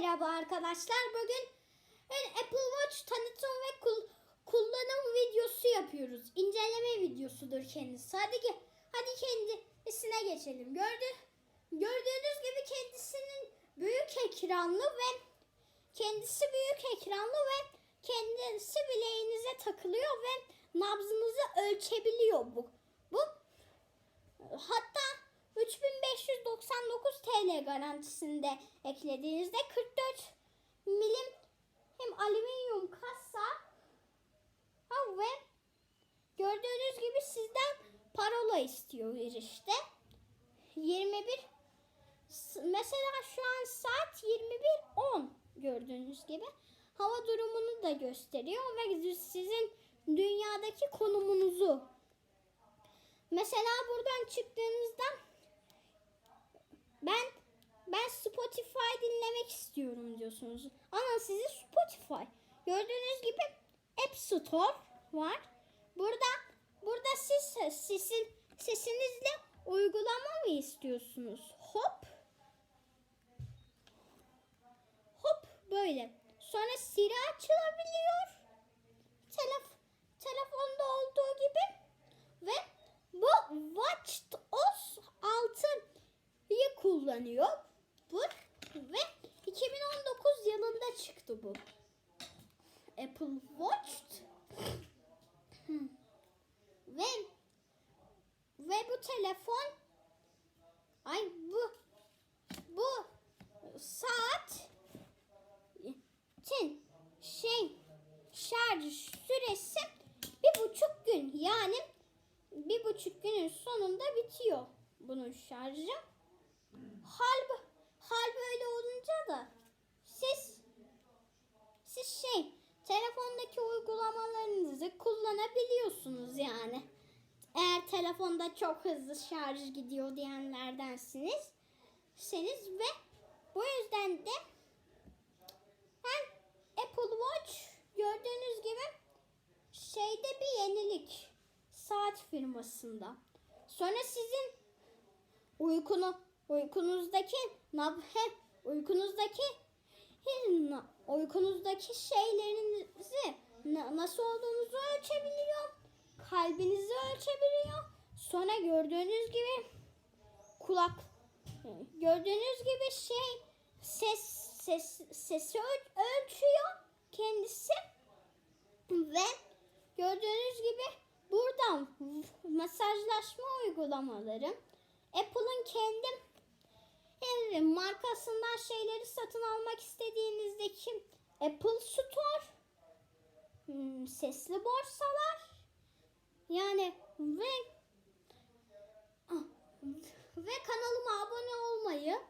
merhaba arkadaşlar. Bugün Apple Watch tanıtım ve kul- kullanım videosu yapıyoruz. İnceleme videosudur kendisi. Hadi ge- hadi kendisine geçelim. Gördü gördüğünüz gibi kendisinin büyük ekranlı ve kendisi büyük ekranlı ve kendisi bileğinize takılıyor ve nabzınızı ölçebiliyor bu. Bu Hatta 3599 TL garantisinde eklediğinizde 44 milim hem alüminyum kasa ve gördüğünüz gibi sizden parola istiyor işte. 21 s- mesela şu an saat 21.10 gördüğünüz gibi hava durumunu da gösteriyor ve sizin dünyadaki konumunuzu Mesela buradan çıktığınızda Spotify dinlemek istiyorum diyorsunuz. Ama sizi Spotify. Gördüğünüz gibi App Store var. Burada burada siz sizin sesinizle uygulama mı istiyorsunuz? Hop. Hop böyle. Sonra Siri açılabiliyor. Telef telefonda olduğu gibi ve bu WatchOS 6'yı kullanıyor. Bu ve 2019 yılında çıktı bu. Apple Watch Hmm. ve ve bu telefon ay bu bu saat tin şey şarj süresi bir buçuk gün yani bir buçuk günün sonunda bitiyor bunun şarjı. Hal, bu- hal böyle olunca da siz siz şey telefondaki uygulamalarınızı kullanabiliyorsunuz yani. Eğer telefonda çok hızlı şarj gidiyor diyenlerdensiniz. Seniz ve bu yüzden de hem Apple Watch gördüğünüz gibi şeyde bir yenilik saat firmasında. Sonra sizin uykunu uykunuzdaki nab he, uykunuzdaki uykunuzdaki şeylerinizi na- nasıl olduğunuzu ölçebiliyor. Kalbinizi ölçebiliyor. Sonra gördüğünüz gibi kulak gördüğünüz gibi şey ses ses sesi öl- ölçüyor kendisi ve gördüğünüz gibi buradan mesajlaşma uygulamaları Apple'ın kendi markasından şeyleri satın almak istediğinizdeki Apple Store hmm, sesli borsalar yani ve Ah, ve kanalıma abone olmayı,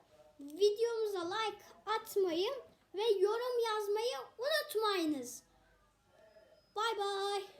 videomuza like atmayı ve yorum yazmayı unutmayınız. Bay bay.